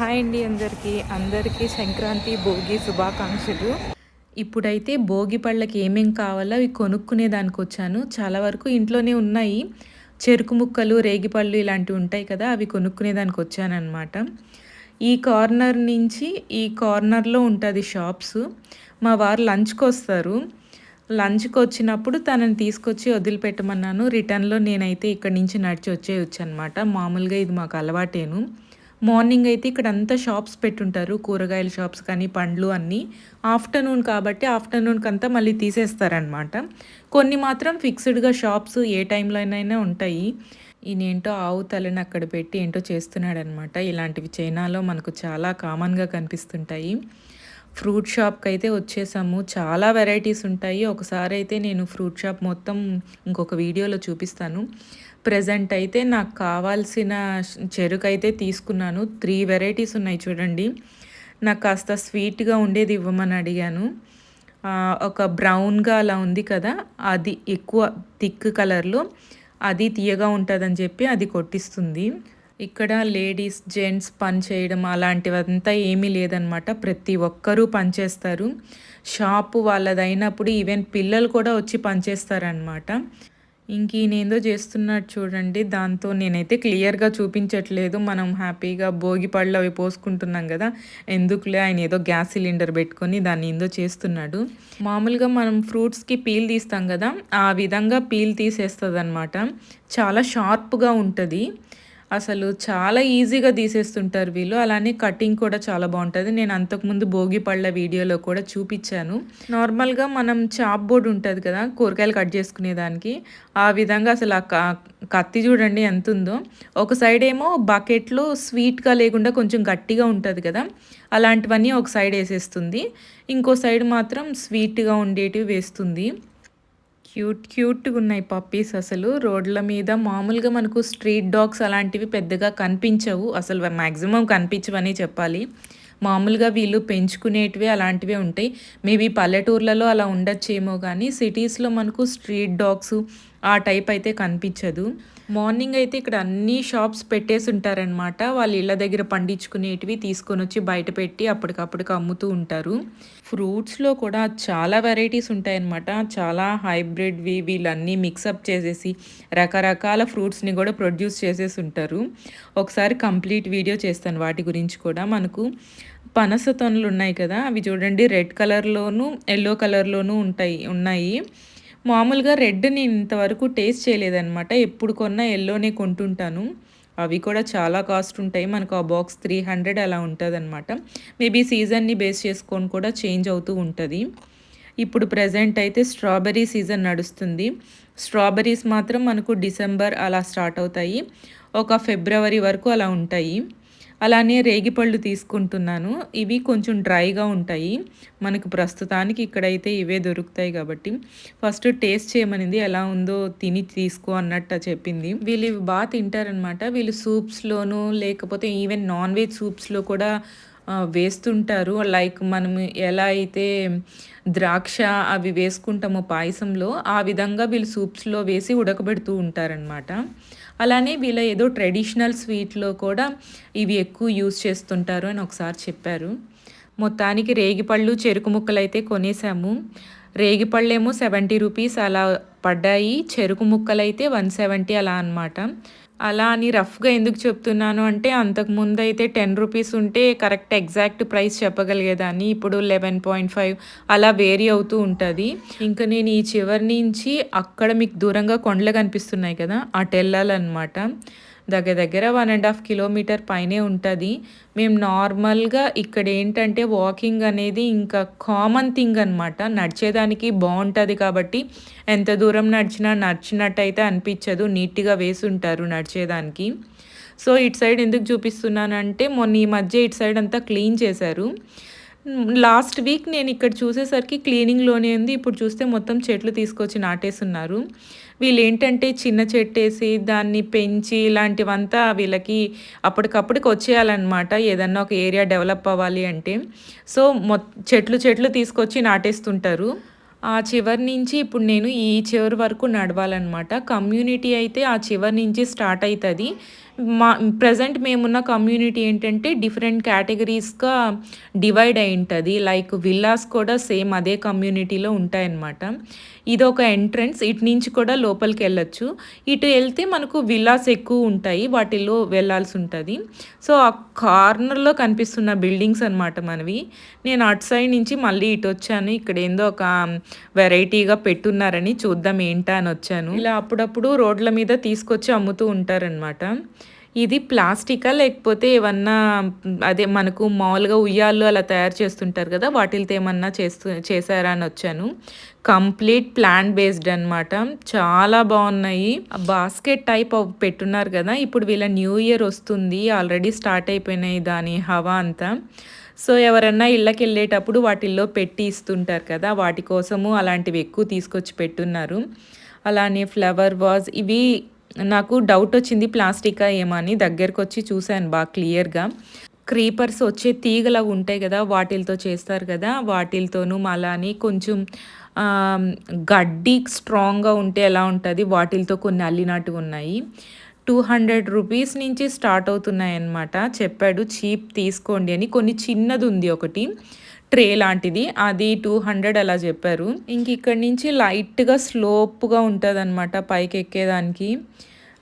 Hi అండి అందరికీ. అందరికీ సంక్రాంతి భోగి శుభాకాంక్షలు. ఇప్పుడైతే భోగి పళ్ళకి ఏమేం కావాలో అవి కొనుక్కునే దానికి వచ్చాను. చాలా వరకు ఇంట్లోనే ఉన్నాయి. చెరుకు ముక్కలు రేగిపళ్ళు ఇలాంటివి ఉంటాయి కదా అవి కొనుక్కునే దానికి వచ్చానమాట ఈ కార్నర్ నుంచి ఈ కార్నర్లో ఉంటుంది షాప్స్. మా వారు లంచ్కి వస్తారు. లంచ్కి వచ్చినప్పుడు తనని తీసుకొచ్చి వదిలిపెట్టమన్నాను. రిటర్న్లో నేనైతే ఇక్కడి నుంచి నడిచి వచ్చేయచ్చు అనమాట మామూలుగా ఇది మాకు అలవాటేను. మార్నింగ్ అయితే ఇక్కడ అంతా షాప్స్ పెట్టుంటారు. కూరగాయల షాప్స్ కానీ పండ్లు అన్నీ. ఆఫ్టర్నూన్ కాబట్టి ఆఫ్టర్నూన్కి అంతా మళ్ళీ తీసేస్తారనమాట కొన్ని మాత్రం ఫిక్స్డ్గా షాప్స్ ఏ టైంలోనైనా ఉంటాయి. ఈయనేంటో ఆవు తలని అక్కడ పెట్టి ఏంటో చేస్తున్నాడనమాట ఇలాంటివి చైనాలో మనకు చాలా కామన్గా కనిపిస్తుంటాయి. ఫ్రూట్ షాప్కి అయితే వచ్చేసాము. చాలా వెరైటీస్ ఉంటాయి. ఒకసారి అయితే నేను ఫ్రూట్ షాప్ మొత్తం ఇంకొక వీడియోలో చూపిస్తాను. ప్రజెంట్ అయితే నాకు కావాల్సిన చెరుకు అయితే తీసుకున్నాను. త్రీ వెరైటీస్ ఉన్నాయి చూడండి. నాకు కాస్త స్వీట్గా ఉండేది ఇవ్వమని అడిగాను. ఒక బ్రౌన్గా అలా ఉంది కదా అది ఎక్కువ థిక్ కలర్లో అది తీయగా ఉంటుందని చెప్పి అది కొట్టిస్తుంది. ఇక్కడ లేడీస్ జెంట్స్ పని చేయడం అలాంటివంతా ఏమీ లేదనమాట. ప్రతి ఒక్కరూ పనిచేస్తారు షాపు వాళ్ళదైనప్పుడు ఈవెన్ పిల్లలు కూడా వచ్చి పనిచేస్తారనమాట ఇంక ఈయనేందో చేస్తున్నాడు చూడండి. దాంతో నేనైతే క్లియర్గా చూపించట్లేదు. మనం హ్యాపీగా భోగి పళ్ళు అవి పోసుకుంటున్నాం కదా. ఎందుకులే ఆయన ఏదో గ్యాస్ సిలిండర్ పెట్టుకొని దాన్ని ఏందో చేస్తున్నాడు. మామూలుగా మనం ఫ్రూట్స్కి పీల్ తీస్తాం కదా. ఆ విధంగా పీల్ తీసేస్తుంది అనమాట చాలా షార్ప్గా ఉంటుంది. అసలు చాలా ఈజీగా తీసేస్తుంటారు వీళ్ళు. అలానే కటింగ్ కూడా చాలా బాగుంటుంది. నేను అంతకుముందు భోగి పళ్ళ వీడియోలో కూడా చూపించాను. నార్మల్గా మనం చాప్ బోర్డ్ ఉంటుంది కదా కూరగాయలు కట్ చేసుకునే దానికి ఆ విధంగా అసలు ఆ కత్తి చూడండి ఎంత ఉందో ఒక సైడ్ ఏమో బకెట్లో స్వీట్గా లేకుండా కొంచెం గట్టిగా ఉంటుంది కదా అలాంటివన్నీ ఒక సైడ్ వేసేస్తుంది. ఇంకో సైడ్ మాత్రం స్వీట్గా ఉండేటివి వేస్తుంది. క్యూట్ క్యూట్గా ఉన్నాయి పప్పీస్ అసలు. రోడ్ల మీద మామూలుగా మనకు స్ట్రీట్ డాగ్స్ అలాంటివి పెద్దగా కనిపించవు. అసలు మ్యాక్సిమం కనిపించవని చెప్పాలి. మామూలుగా వీళ్ళు పెంచుకునేటివి అలాంటివే ఉంటాయి. మేబీ పల్లెటూర్లలో అలా ఉండొచ్చేమో కానీ సిటీస్లో మనకు స్ట్రీట్ డాగ్స్ ఆ టైప్ అయితే కనిపించదు. మార్నింగ్ అయితే ఇక్కడ అన్ని షాప్స్ పెట్టేసి ఉంటారనమాట వాళ్ళ ఇళ్ళ దగ్గర పండించుకునేటివి తీసుకొని వచ్చి బయట పెట్టి అప్పటికప్పటికి అమ్ముతూ ఉంటారు. ఫ్రూట్స్లో కూడా చాలా వెరైటీస్ ఉంటాయన్నమాట. చాలా హైబ్రిడ్వి వీళ్ళన్నీ మిక్సప్ చేసేసి రకరకాల ఫ్రూట్స్ని కూడా ప్రొడ్యూస్ చేసేసి ఉంటారు. ఒకసారి కంప్లీట్ వీడియో చేస్తాను వాటి గురించి కూడా. మనకు పనస తొనలు ఉన్నాయి కదా అవి చూడండి రెడ్ కలర్లోను ఎల్లో కలర్లోనూ ఉంటాయి ఉన్నాయి. మామూలుగా రెడ్ నేను ఇంతవరకు టేస్ట్ చేయలేదన్నమాట. ఎప్పుడు కొన్నా ఎల్లోనే కొంటుంటాను. అవి కూడా చాలా కాస్ట్ ఉంటాయి. మనకు ఆ బాక్స్ త్రీ హండ్రెడ్ అలా ఉంటుంది అనమాట మేబీ సీజన్ని బేస్ చేసుకొని కూడా చేంజ్ అవుతూ ఉంటుంది. ఇప్పుడు ప్రజెంట్ అయితే స్ట్రాబెర్రీ సీజన్ నడుస్తుంది. స్ట్రాబెర్రీస్ మాత్రం మనకు డిసెంబర్ అలా స్టార్ట్ అవుతాయి. ఒక ఫిబ్రవరి వరకు అలా ఉంటాయి. అలానే రేగిపళ్ళు తీసుకుంటున్నాను. ఇవి కొంచెం డ్రైగా ఉంటాయి. మనకు ప్రస్తుతానికి ఇక్కడైతే ఇవే దొరుకుతాయి కాబట్టి. ఫస్ట్ టేస్ట్ చేయమనింది. ఎలా ఉందో తిని తీసుకో అన్నట్టు చెప్పింది. వీళ్ళు ఇవి బాగా తింటారనమాట వీళ్ళు సూప్స్లోనూ లేకపోతే ఈవెన్ నాన్ వెజ్ సూప్స్లో కూడా వేస్తుంటారు. లైక్ మనం ఎలా అయితే ద్రాక్ష అవి వేసుకుంటామో పాయసంలో ఆ విధంగా వీళ్ళు సూప్స్లో వేసి ఉడకబెడుతూ ఉంటారనమాట అలానే వీళ్ళ ఏదో ట్రెడిషనల్ స్వీట్లో కూడా ఇవి ఎక్కువ యూస్ చేస్తుంటారు అని ఒకసారి చెప్పారు. మొత్తానికి రేగిపళ్ళు చెరుకు ముక్కలు అయితే కొనేసాము. రేగిపళ్ళేమో సెవెంటీ రూపీస్ అలా పడ్డాయి. చెరుకు ముక్కలు అయితే వన్ సెవెంటీ అలా అనమాట అలా అని రఫ్గా ఎందుకు చెప్తున్నాను అంటే అంతకుముందు అయితే టెన్ రూపీస్ ఉంటే కరెక్ట్ ఎగ్జాక్ట్ ప్రైస్ చెప్పగలిగేదాన్ని. ఇప్పుడు లెవెన్ పాయింట్ ఫైవ్ అలా వేరీ అవుతూ ఉంటుంది. ఇంకా నేను ఈ చివరి నుంచి అక్కడ మీకు దూరంగా కొండలు కనిపిస్తున్నాయి కదా అటు వెళ్ళాలన్నమాట దగ్గర దగ్గర వన్ అండ్ హాఫ్ కిలోమీటర్ పైనే ఉంటుంది. మేము నార్మల్గా ఇక్కడ ఏంటంటే వాకింగ్ అనేది ఇంకా కామన్ థింగ్ అనమాట నడిచేదానికి బాగుంటుంది కాబట్టి ఎంత దూరం నడిచినా నడిచినట్టయితే అనిపించదు. నీట్గా వేసి ఉంటారు నడిచేదానికి. సో ఇటు సైడ్ ఎందుకు చూపిస్తున్నానంటే మొన్న ఈ మధ్య ఇటు సైడ్ అంతా క్లీన్ చేశారు. లాస్ట్ వీక్ నేను ఇక్కడ చూసేసరికి క్లీనింగ్లోనే ఉంది. ఇప్పుడు చూస్తే మొత్తం చెట్లు తీసుకొచ్చి నాటేస్తున్నారు. వీళ్ళు ఏంటంటే చిన్న చెట్టు వేసి దాన్ని పెంచి ఇలాంటివంతా వీళ్ళకి అప్పటికప్పటికి వచ్చేయాలన్నమాట. ఏదన్నా ఒక ఏరియా డెవలప్ అవ్వాలి అంటే. సో మొ చెట్లు చెట్లు తీసుకొచ్చి నాటేస్తుంటారు. ఆ చివరి నుంచి ఇప్పుడు నేను ఈ చివరి వరకు నడవాలన్నమాట. కమ్యూనిటీ అయితే ఆ చివరి నుంచి స్టార్ట్ అవుతుంది మా ప్రజెంట్ మేమున్న కమ్యూనిటీ ఏంటంటే డిఫరెంట్ కేటగిరీస్‌గా డివైడ్ అయి ఉంటుంది లైక్ విల్లాస్ కూడా సేమ్ అదే కమ్యూనిటీలో ఉంటాయన్నమాట. ఒక ఎంట్రన్స్. ఇటు నుంచి కూడా లోపలికి వెళ్ళొచ్చు ఇటు వెళ్తే మనకు విల్లాస్ ఎక్కువ ఉంటాయి. వాటిలో వెళ్ళాల్సి ఉంటుంది సో, ఆ కార్నర్‌లో కనిపిస్తున్న బిల్డింగ్స్ అనమాట మనవి. నేను అటు సైడ్ నుంచి మళ్ళీ ఇటు వచ్చాను ఇక్కడ ఏందో ఒక వెరైటీగా పెట్టున్నారని చూద్దాం ఏంటా అనొచ్చాను. ఇలా అప్పుడప్పుడు రోడ్ల మీద తీసుకొచ్చి అమ్ముతూ ఉంటారనమాట. ఇది ప్లాస్టికా? లేకపోతే ఏమన్నా అదే మనకు మామూలుగా ఉయ్యాల్లో అలా తయారు చేస్తుంటారు కదా వాటితో ఏమన్నా చేస్తూ చేశారా అనొచ్చాను. కంప్లీట్ ప్లాంట్ బేస్డ్ అనమాట. చాలా బాగున్నాయి బాస్కెట్ టైప్ పెట్టున్నారు కదా ఇప్పుడు వీళ్ళ న్యూ ఇయర్ వస్తుంది ఆల్రెడీ స్టార్ట్ అయిపోయినాయి దాని హవా అంతా. సో, ఎవరన్నా ఇళ్ళకెళ్ళేటప్పుడు వాటిల్లో పెట్టి ఇస్తుంటారు కదా! వాటి కోసము అలాంటివి ఎక్కువ తీసుకొచ్చి పెట్టున్నారు. అలానే ఫ్లవర్ వాజ్ ఇవి నాకు డౌట్ వచ్చింది ప్లాస్టికా ఏమో అని దగ్గరకొచ్చి చూసాను బాగా క్లియర్‌గా. క్రీపర్స్ వచ్చే తీగలవి ఉంటాయి కదా వాటిలతో చేస్తారు కదా వాటిలతోనూ అలానే కొంచెం గడ్డి స్ట్రాంగ్‌గా ఉంటే ఎలా ఉంటుంది వాటిలతో కొన్ని అల్లినట్టుగా ఉన్నాయి టూ హండ్రెడ్ రూపీస్ నుంచి స్టార్ట్ అవుతున్నాయి అన్నమాట చెప్పాడు చీప్ తీసుకోండి అని. కొన్ని చిన్నది ఉంది ఒకటి. ట్రే లాంటిది. అది 200 అలా చెప్పారు. ఇంక ఇక్కడి నుంచి లైట్‌గా స్లోప్‌గా ఉంటదనమాట పైకెక్కేదానికి.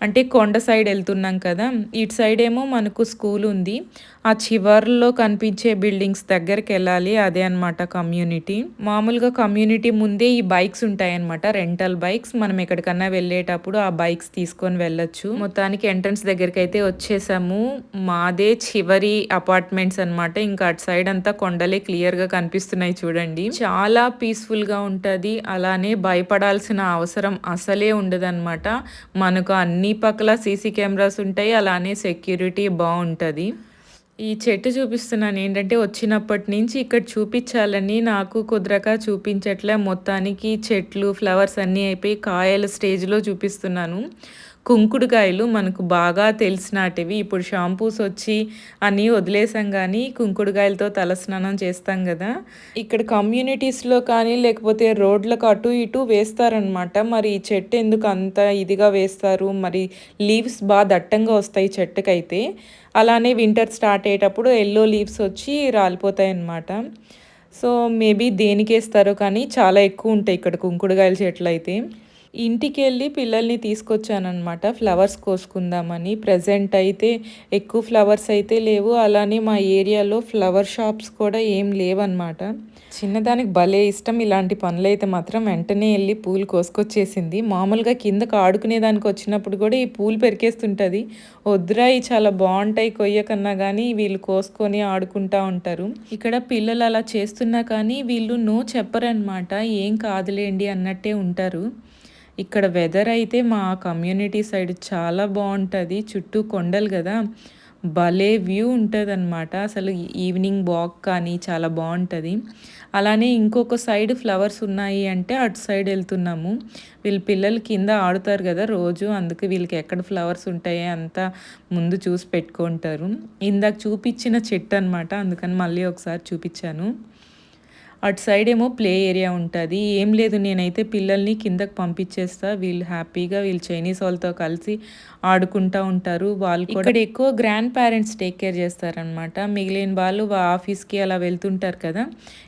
అంటే కొండ సైడ్ వెళ్తున్నాం కదా! ఇటు సైడ్ ఏమో మనకు స్కూల్ ఉంది. ఆ చివర్లో కనిపించే బిల్డింగ్స్ దగ్గరికి వెళ్ళాలి అదే అనమాట కమ్యూనిటీ. మామూలుగా కమ్యూనిటీ ముందే ఈ బైక్స్ ఉంటాయన్నమాట. Rental bikes. మనం ఎక్కడికన్నా వెళ్ళేటప్పుడు ఆ బైక్స్ తీసుకొని వెళ్ళొచ్చు. మొత్తానికి ఎంట్రన్స్ అయితే వచ్చేసాము. మాదే చివరి అపార్ట్మెంట్స్ అనమాట. ఇంకా అటు సైడ్ అంతా కొండలే క్లియర్‌గా కనిపిస్తున్నాయి చూడండి. చాలా పీస్‌ఫుల్‌గా ఉంటది. అలానే భయపడాల్సిన అవసరం అసలే ఉండదనమాట. మనకు అన్ని పక్కల సీసీ కెమెరాస్ ఉంటాయి. అలానే సెక్యూరిటీ బాగుంటుంది ఈ చెట్టు చూపిస్తున్నాను ఏంటంటే వచ్చినప్పటి నుంచి ఇక్కడ చూపించాలని నాకు కుదరక చూపించట్లే. మొత్తానికి చెట్లు, ఫ్లవర్స్ అన్నీ అయిపోయి కాయల స్టేజ్‌లో చూపిస్తున్నాను. కుంకుడుకాయలు మనకు బాగా తెలిసినాటివి. ఇప్పుడు షాంపూస్ వచ్చి అన్నీ వదిలేసాం కానీ కుంకుడుకాయలతో తలస్నానం చేస్తాం కదా ఇక్కడ కమ్యూనిటీస్‌లో కానీ లేకపోతే రోడ్లకు అటు ఇటు వేస్తారనమాట. మరి ఈ చెట్టు ఎందుకు అంత ఇదిగా వేస్తారు? మరి లీవ్స్ బాగా దట్టంగా వస్తాయి చెట్టుకైతే. అలానే వింటర్ స్టార్ట్ అయ్యేటప్పుడు ఎల్లో లీవ్స్ వచ్చి రాలిపోతాయి అన్నమాట సో, మేబీ దేనికేస్తారో కానీ చాలా ఎక్కువ ఉంటాయి ఇక్కడ కుంకుడుకాయల ఇంటికి ఇంటికెళ్ళి పిల్లల్ని తీసుకొచ్చాననమాట. ఫ్లవర్స్ కోసుకుందామని. ప్రజెంట్ అయితే ఎక్కువ ఫ్లవర్స్ అయితే లేవు. అలానే మా ఏరియాలో ఫ్లవర్ షాప్స్ కూడా ఏం లేవనమాట. చిన్నదానికి భలే ఇష్టం ఇలాంటి పనులైతే మాత్రం వెంటనే వెళ్ళి పూలు కోసుకొచ్చేసింది. మామూలుగా కిందకి ఆడుకునేదానికి వచ్చినప్పుడు కూడా ఈ పూలు పెరికేస్తుంటుంది వద్దురా ఇయి చాలా బాగుంటాయి కొయ్యకన్నా కానీ వీళ్ళు కోసుకొని ఆడుకుంటా ఉంటారు. ఇక్కడ పిల్లలు అలా చేస్తున్నా కానీ వీళ్ళు నో చెప్పరనమాట. ఏం కాదులేండి అన్నట్టే ఉంటారు. ఇక్కడ వెదర్ అయితే మా కమ్యూనిటీ సైడ్ చాలా బాగుంటుంది చుట్టూ కొండలు కదా భలే వ్యూ ఉంటుంది అనమాట అసలు ఈవినింగ్ వాక్ కానీ చాలా బాగుంటుంది అలానే ఇంకొక సైడ్ ఫ్లవర్స్ ఉన్నాయి అంటే అటు సైడ్ వెళ్తున్నాము వీళ్ళ పిల్లలు కింద ఆడుతారు కదా రోజు. అందుకే వీళ్ళకి ఎక్కడ ఫ్లవర్స్ ఉంటాయో అంతా ముందు చూసి పెట్టుకుంటారు. ఇందాక చూపించిన చెట్టు అనమాట. అందుకని మళ్ళీ ఒకసారి చూపించాను అటు సైడ్ ఏమో ప్లే ఏరియా ఉంటది. ఏం లేదు నేనైతే పిల్లల్ని కిందకి పంపించేస్తా. వీళ్ళు హ్యాపీగా వీళ్ళు చైనీస్ వాళ్ళతో కలిసి ఆడుకుంటా ఉంటారు. వాళ్ళు కూడా ఇక్కడ ఎక్కువ గ్రాండ్ పేరెంట్స్ టేక్ కేర్ చేస్తారనమాట. మిగిలిన వాళ్ళు ఆఫీస్‌కి అలా వెళ్తుంటారు కదా!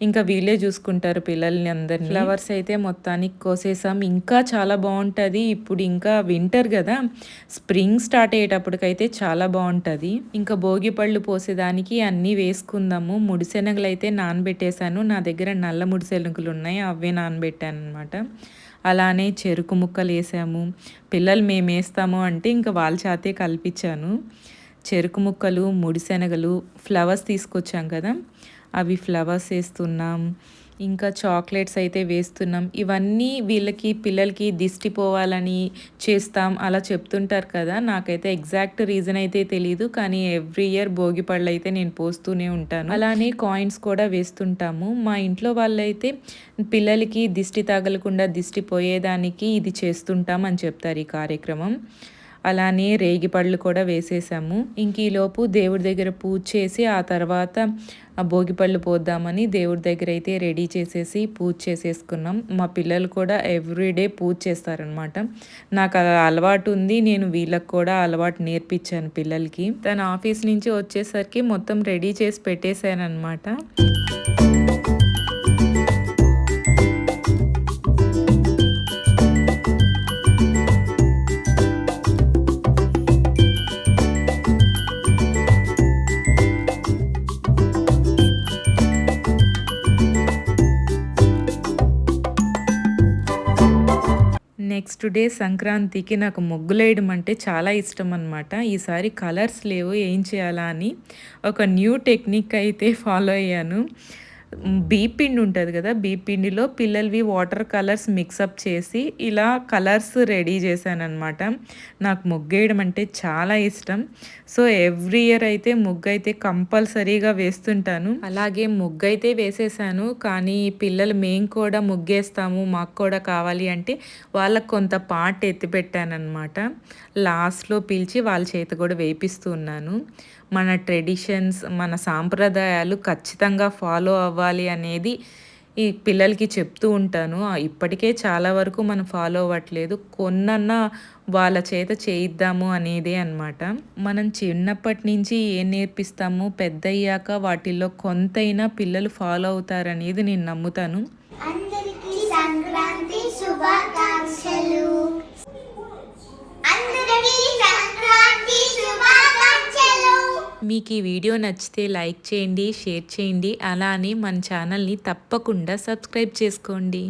ఇంకా వీళ్ళే చూసుకుంటారు పిల్లల్ని అందరిని. ఫ్లవర్స్ అయితే మొత్తానికి కోసేసాం. ఇంకా చాలా బావుంటది. ఇప్పుడు ఇంకా వింటర్ గదా! స్ప్రింగ్ స్టార్ట్ అయ్యేటప్పటికైతే చాలా బావుంటది. ఇంకా భోగి పళ్ళు పోసేదానికి అన్నీ వేసుకుందాము. ముడిశెనగలైతే నానబెట్టేసాను. నా దగ్గర దగ్గర నల్ల ముడిశెనగలున్నాయి. అవే నానబెట్టాను అనమాట అలానే చెరుకు ముక్కలు వేసాము పిల్లలు మేమేస్తాము అంటే ఇంక వాళ్ళ చేతే కల్పించాను. చెరుకు ముక్కలు, ముడిశెనగలు, ఫ్లవర్స్ తీసుకొచ్చాం కదా! అవి ఫ్లవర్స్ వేస్తున్నాం ఇంకా చాక్లెట్స్ అయితే వేస్తున్నాం. ఇవన్నీ వీళ్ళకి పిల్లలకి దిష్టి పోవాలని చేస్తాం అలా చెప్తుంటారు కదా! నాకైతే ఎగ్జాక్ట్ రీజన్ అయితే తెలీదు. కానీ ఎవ్రీ ఇయర్ భోగి అయితే నేను పోస్తూనే ఉంటాను. అలానే కాయిన్స్ కూడా వేస్తుంటాము. మా ఇంట్లో వాళ్ళైతే పిల్లలకి దిష్టి తగలకుండా దిష్టి పోయేదానికి ఇది చేస్తుంటాం అని చెప్తారు ఈ కార్యక్రమం. అలానే రేగి పళ్ళు కూడా వేసేసాము. ఇంక ఈలోపు దేవుడి దగ్గర పూజ చేసి ఆ తర్వాత ఆ భోగిపళ్ళు పోద్దామని దేవుడి దగ్గర అయితే రెడీ చేసేసి పూజ చేసేసుకున్నాం. మా పిల్లలు కూడా ఎవ్రీడే పూజ చేస్తారనమాట నాకు అలవాటు ఉంది. నేను వీళ్ళకి కూడా అలవాటు నేర్పించాను పిల్లలకి. తన ఆఫీస్ నుంచి వచ్చేసరికి మొత్తం రెడీ చేసి పెట్టేశాను నెక్స్ట్ డే సంక్రాంతికి నాకు ముగ్గులేయడం అంటే చాలా ఇష్టం అనమాట ఈసారి కలర్స్ లేవు ఏం చేయాలా అని ఒక న్యూ టెక్నిక్ అయితే ఫాలో అయ్యాను. బీపిండి ఉంటుంది కదా బీపిండిలో పిల్లలవి వాటర్ కలర్స్ మిక్సప్ చేసి ఇలా కలర్స్ రెడీ చేశానమాట నాకు ముగ్గేయడం అంటే చాలా ఇష్టం. సో ఎవ్రీ ఇయర్ అయితే ముగ్గు అయితే కంపల్సరీగా వేస్తుంటాను. అలాగే ముగ్గు అయితే వేసేసాను కానీ పిల్లలు మేము కూడా ముగ్గేస్తాము మాకు కూడా కావాలి అంటే వాళ్ళకు కొంత పాట ఎత్తిపెట్టానమాట లాస్ట్లో పిలిచి వాళ్ళ చేత కూడా వేపిస్తూ ఉన్నాను. మన ట్రెడిషన్స్ మన సాంప్రదాయాలు ఖచ్చితంగా ఫాలో అవ్వాలి అనేది ఈ పిల్లలకి చెప్తూ ఉంటాను. ఇప్పటికే చాలా వరకు మనం ఫాలో అవ్వట్లేదు. కొన్నన్నా వాళ్ళ చేత చేయిద్దాము అనేదే అనమాట మనం చిన్నప్పటి నుంచి ఏం నేర్పిస్తాము? పెద్ద అయ్యాక వాటిల్లో కొంతైనా పిల్లలు ఫాలో అవుతారనేది నేను నమ్ముతాను. మీకు ఈ వీడియో నచ్చితే లైక్ చేయండి షేర్ చేయండి అలానే మన ఛానల్ని తప్పకుండా సబ్స్క్రైబ్ చేసుకోండి.